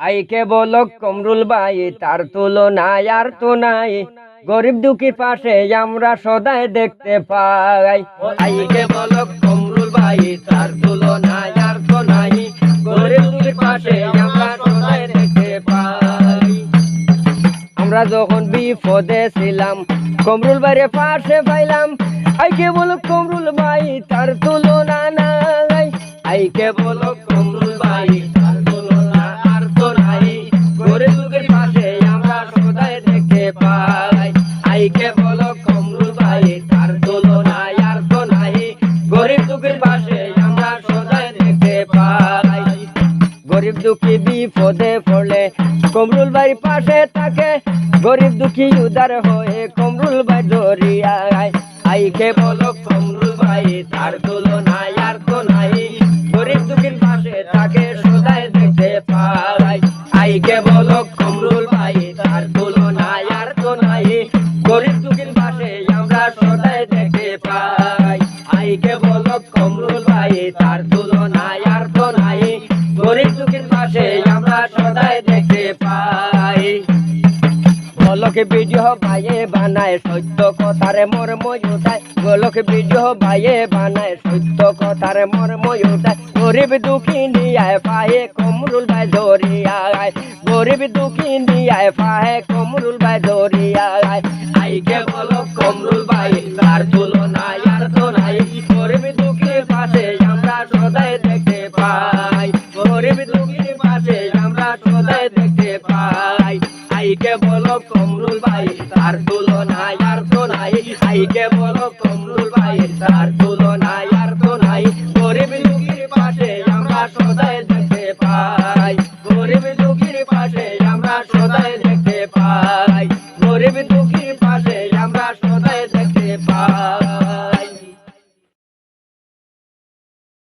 আইকে বলো কমরুল ভাই তার তুলনায় আর তো নাই। গরিব দুঃখীর পাশে আমরা সদাই দেখতে পাই। আইকে বলো কমরুল ভাই তার তুলনায় আর তো নাই। গরিব দুঃখীর পাশে আমরা সদাই দেখতে পাই। আমরা যখন বিপদে ছিলাম কমরুল ভাইয়ের পাশে পাইলাম। আইকে বলো কমরুল ভাই তার তুলনা নাই। আইকে বলো দুঃখী বিপদে পড়লে কমরুল ভাই পাশে থাকে। গরিব দুঃখী উদার হয়ে কমরুল ভাই দরিয়ায়। আইকে বলো, কমরুল ভাই, তার তুলনায় আর তো নাই। গরিব দুঃখীর পাশে থাকে, সদাই দেখতে পাই আইকে বলো, কমরুল ভাই, তার তুলনায় আর তো নাই। গরিব দুঃখীর পাশে আমরা সদাই দেখতে পাই। আইকে বলো, কমরুল ভাই, তার তুলনায় আর তো নাই। পাশে আমরা সদাই দেখতে পাই। গোলক ভিডিও ভাইয়ে বানায়, সত্য কথারে মর্ম উঠায়। গোলক ভিডিও ভাইয়ে বানায়, সত্য কথারে মর্ম উঠায়। গরিব দুঃখী নিয়ায় পায়ে কমরুল ভাই ধরিয়ায়। গরিব দুঃখী নিয়ায় পায়ে কমরুল ভাই ধরিয়ায়। আইকে বলো কমরুল ভাই, তার তুলনায় আর তো নাই। গরিব দুঃখীর পাশে আমরা সদাই দেখতে পাই। গরিব দুঃখীর কে বলো কমরুল ভাই, তার তুলো নাই আর তো নাই। কে বলো কমরুল ভাই, তার তুলো নাই আর তো নাই। গরিব দুঃখীর পাশে আমরা সদাই দেখতে পাই। গরিব দুঃখীর পাশে আমরা সদাই দেখতে পাই। গরিব দুঃখীর পাশে আমরা সদাই দেখতে পাই।